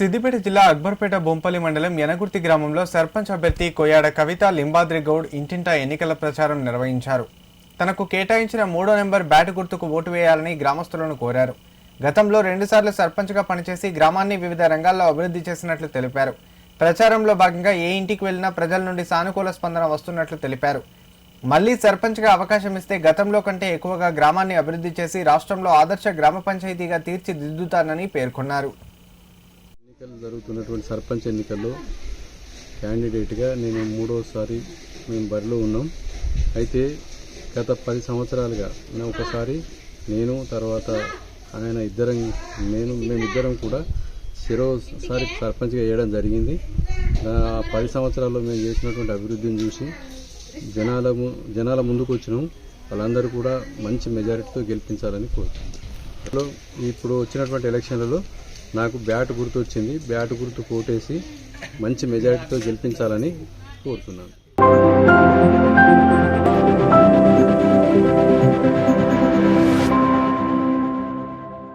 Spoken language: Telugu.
సిద్దిపేట జిల్లా అక్బర్పేట బొంపల్లి మండలం యనగుర్తి గ్రామంలో సర్పంచ్ అభ్యర్థి కొయ్యాడ కవిత లింబాద్రి గౌడ్ ఇంటింటా ఎన్నికల ప్రచారం నిర్వహించారు. తనకు కేటాయించిన మూడో నెంబర్ బ్యాటు గుర్తుకు ఓటు వేయాలని గ్రామస్తులను కోరారు. గతంలో రెండుసార్లు సర్పంచ్గా పనిచేసి గ్రామాన్ని వివిధ రంగాల్లో అభివృద్ధి చేసినట్లు తెలిపారు. ప్రచారంలో భాగంగా ఏ ఇంటికి వెళ్ళినా ప్రజల నుండి సానుకూల స్పందన వస్తున్నట్లు తెలిపారు. మళ్ళీ సర్పంచ్గా అవకాశం ఇస్తే గతంలో కంటే ఎక్కువగా గ్రామాన్ని అభివృద్ధి చేసి రాష్ట్రంలో ఆదర్శ గ్రామ పంచాయతీగా తీర్చిదిద్దుతానని పేర్కొన్నారు. ఎన్నికలు జరుగుతున్నటువంటి సర్పంచ్ ఎన్నికల్లో క్యాండిడేట్గా నేను మూడోసారి మేము బరిలో ఉన్నాం. అయితే గత పది సంవత్సరాలుగా నేను ఒకసారి నేను తర్వాత ఆయన ఇద్దరం నేను మేమిద్దరం కూడా చిరోసారి సర్పంచ్గా వేయడం జరిగింది. ఆ పది సంవత్సరాల్లో మేము చేసినటువంటి అభివృద్ధిని చూసి జనాల ము- జనాల ముందుకు వచ్చినాం. వాళ్ళందరూ కూడా మంచి మెజారిటీతో గెలిపించాలని కోరుతున్నాం. ఇప్పుడు వచ్చినటువంటి ఎలక్షన్లలో నాకు బ్యాట్ గుర్తు వచ్చింది బ్యాట్ గుర్తు కోటేసి మంచి మెజారిటీతో గెలిపించాలని కోరుతున్నాను.